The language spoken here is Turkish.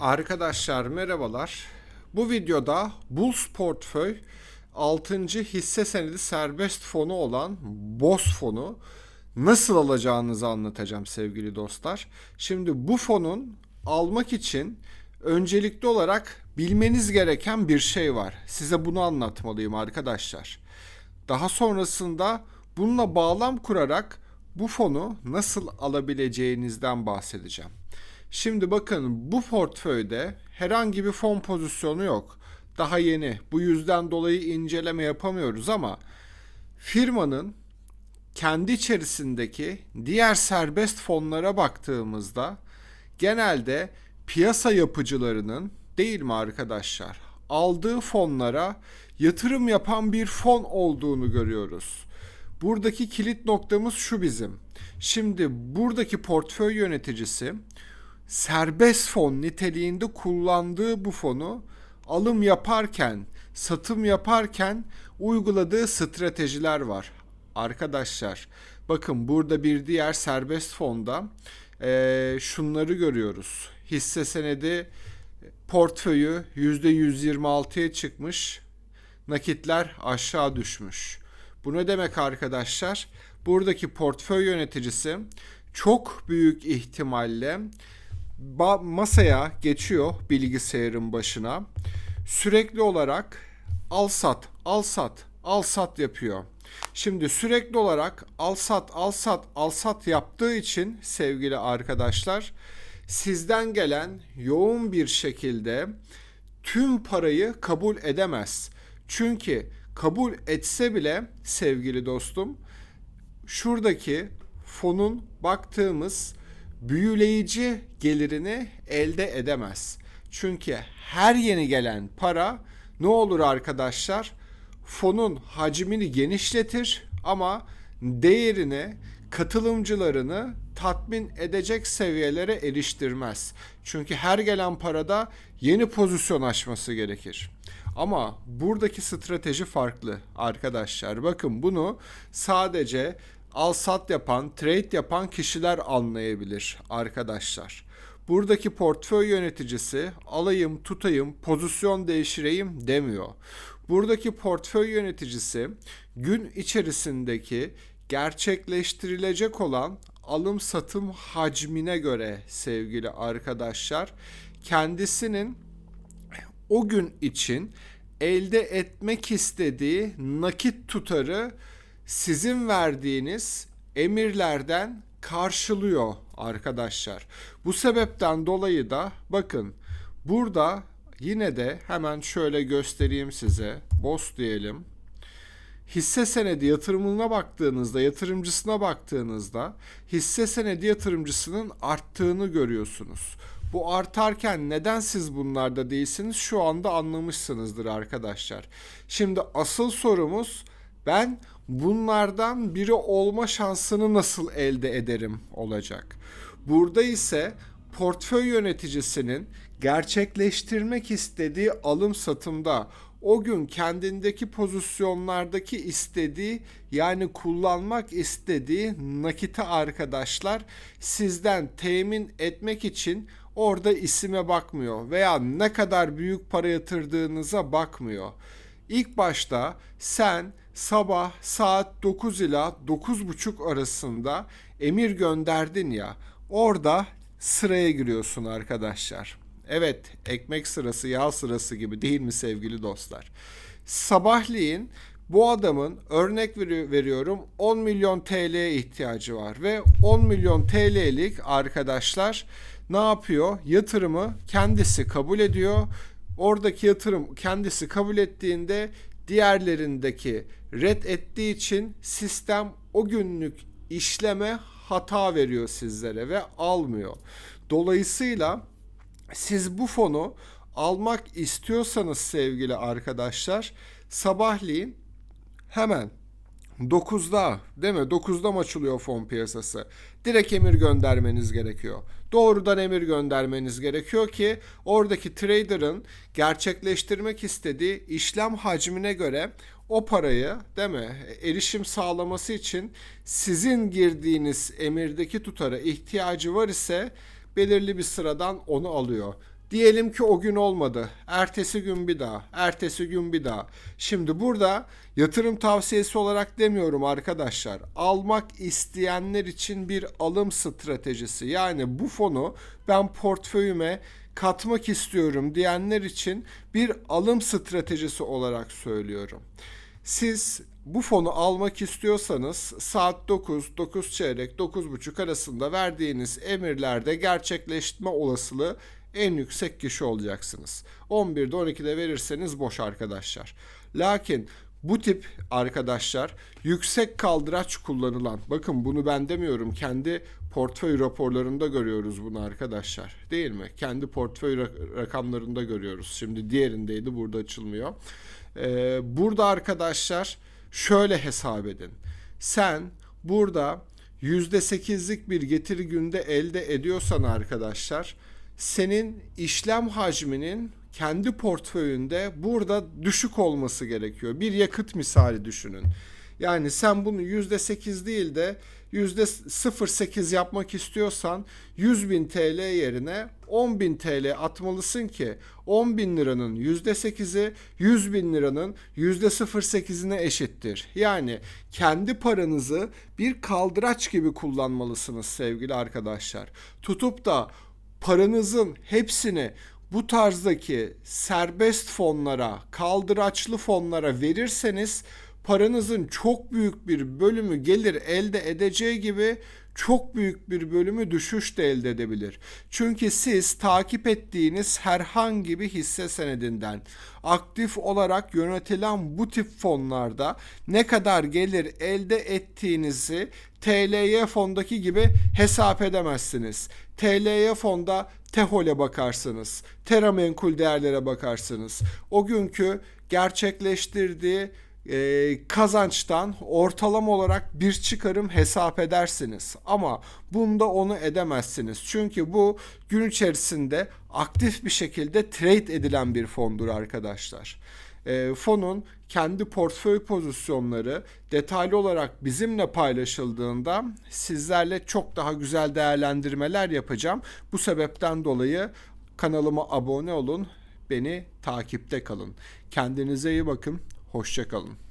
Arkadaşlar merhabalar. Bu videoda Bulls Portföy 6. hisse senedi serbest fonu olan BOS fonu nasıl alacağınızı anlatacağım sevgili dostlar. Şimdi bu fonun almak için öncelikli olarak bilmeniz gereken bir şey var. Size bunu anlatmalıyım arkadaşlar. Daha sonrasında bununla bağlam kurarak bu fonu nasıl alabileceğinizden bahsedeceğim. Şimdi bakın bu portföyde herhangi bir fon pozisyonu yok. Daha yeni. Bu yüzden dolayı inceleme yapamıyoruz ama firmanın kendi içerisindeki diğer serbest fonlara baktığımızda genelde piyasa yapıcılarının değil mi arkadaşlar aldığı fonlara yatırım yapan bir fon olduğunu görüyoruz. Buradaki kilit noktamız şu bizim. Şimdi buradaki portföy yöneticisi serbest fon niteliğinde kullandığı bu fonu alım yaparken, satım yaparken uyguladığı stratejiler var. Arkadaşlar bakın burada bir diğer serbest fonda eee, şunları görüyoruz. Hisse senedi portföyü %126'ya çıkmış. Nakitler aşağı düşmüş. Bu ne demek arkadaşlar? Buradaki portföy yöneticisi çok büyük ihtimalle masaya geçiyor bilgisayarın başına. Sürekli olarak al sat, al sat, al sat yapıyor. Şimdi sürekli olarak al sat, al sat, al sat yaptığı için sevgili arkadaşlar sizden gelen yoğun bir şekilde tüm parayı kabul edemez. Çünkü kabul etse bile sevgili dostum şuradaki fonun baktığımız büyüleyici gelirini elde edemez. Çünkü her yeni gelen para ne olur arkadaşlar? Fonun hacmini genişletir ama değerini katılımcılarını tatmin edecek seviyelere eriştirmez. Çünkü her gelen parada yeni pozisyon açması gerekir. Ama buradaki strateji farklı arkadaşlar. Bakın bunu sadece al sat yapan, trade yapan kişiler anlayabilir arkadaşlar. Buradaki portföy yöneticisi alayım, tutayım, pozisyon değiştireyim demiyor. Buradaki portföy yöneticisi gün içerisindeki gerçekleştirilecek olan alım satım hacmine göre sevgili arkadaşlar kendisinin o gün için elde etmek istediği nakit tutarı sizin verdiğiniz emirlerden karşılıyor arkadaşlar. Bu sebepten dolayı da bakın burada yine de hemen şöyle göstereyim size. Boss diyelim. Hisse senedi yatırımına baktığınızda, yatırımcısına baktığınızda hisse senedi yatırımcısının arttığını görüyorsunuz. Bu artarken neden siz bunlarda değilsiniz şu anda anlamışsınızdır arkadaşlar. Şimdi asıl sorumuz ben bunlardan biri olma şansını nasıl elde ederim olacak. Burada ise portföy yöneticisinin gerçekleştirmek istediği alım satımda o gün kendindeki pozisyonlardaki istediği yani kullanmak istediği nakiti arkadaşlar sizden temin etmek için orada isime bakmıyor veya ne kadar büyük para yatırdığınıza bakmıyor. İlk başta sen sabah saat 9 ila 9.30 arasında emir gönderdin ya orada sıraya giriyorsun arkadaşlar. Evet ekmek sırası yağ sırası gibi değil mi sevgili dostlar? Sabahleyin bu adamın örnek veri- veriyorum 10 milyon TL'ye ihtiyacı var ve 10 milyon TL'lik arkadaşlar ne yapıyor? Yatırımı kendisi kabul ediyor. Oradaki yatırım kendisi kabul ettiğinde diğerlerindeki red ettiği için sistem o günlük işleme hata veriyor sizlere ve almıyor. Dolayısıyla siz bu fonu almak istiyorsanız sevgili arkadaşlar sabahleyin hemen 9'da değil mi? 9'da mı açılıyor fon piyasası? Direkt emir göndermeniz gerekiyor. Doğrudan emir göndermeniz gerekiyor ki oradaki trader'ın gerçekleştirmek istediği işlem hacmine göre o parayı değil mi erişim sağlaması için sizin girdiğiniz emirdeki tutara ihtiyacı var ise belirli bir sıradan onu alıyor. Diyelim ki o gün olmadı. Ertesi gün bir daha. Ertesi gün bir daha. Şimdi burada yatırım tavsiyesi olarak demiyorum arkadaşlar. Almak isteyenler için bir alım stratejisi. Yani bu fonu ben portföyüme katmak istiyorum diyenler için bir alım stratejisi olarak söylüyorum. Siz bu fonu almak istiyorsanız saat 9, 9 çeyrek, 9.30 arasında verdiğiniz emirlerde gerçekleşme olasılığı en yüksek kişi olacaksınız. 11'de 12'de verirseniz boş arkadaşlar. Lakin bu tip arkadaşlar yüksek kaldıraç kullanılan bakın bunu ben demiyorum kendi portföy raporlarında görüyoruz bunu arkadaşlar değil mi? Kendi portföy ra- rakamlarında görüyoruz. Şimdi diğerindeydi burada açılmıyor. Ee, burada arkadaşlar şöyle hesap edin. Sen burada %8'lik bir getiri günde elde ediyorsan arkadaşlar senin işlem hacminin kendi portföyünde burada düşük olması gerekiyor. Bir yakıt misali düşünün. Yani sen bunu %8 değil de %0.8 yapmak istiyorsan 100 bin TL yerine 10 bin TL atmalısın ki 10 bin liranın %8'i 100 bin liranın %08'ine eşittir. Yani kendi paranızı bir kaldıraç gibi kullanmalısınız sevgili arkadaşlar. Tutup da paranızın hepsini bu tarzdaki serbest fonlara, kaldıraçlı fonlara verirseniz paranızın çok büyük bir bölümü gelir elde edeceği gibi çok büyük bir bölümü düşüş de elde edebilir. Çünkü siz takip ettiğiniz herhangi bir hisse senedinden aktif olarak yönetilen bu tip fonlarda ne kadar gelir elde ettiğinizi TLY fondaki gibi hesap edemezsiniz. TLY fonda TEHOL'e bakarsınız. Terra menkul değerlere bakarsınız. O günkü gerçekleştirdiği e, kazançtan ortalama olarak bir çıkarım hesap edersiniz. Ama bunda onu edemezsiniz. Çünkü bu gün içerisinde aktif bir şekilde trade edilen bir fondur arkadaşlar. E, fonun kendi portföy pozisyonları detaylı olarak bizimle paylaşıldığında sizlerle çok daha güzel değerlendirmeler yapacağım. Bu sebepten dolayı kanalıma abone olun, beni takipte kalın. Kendinize iyi bakın, hoşçakalın.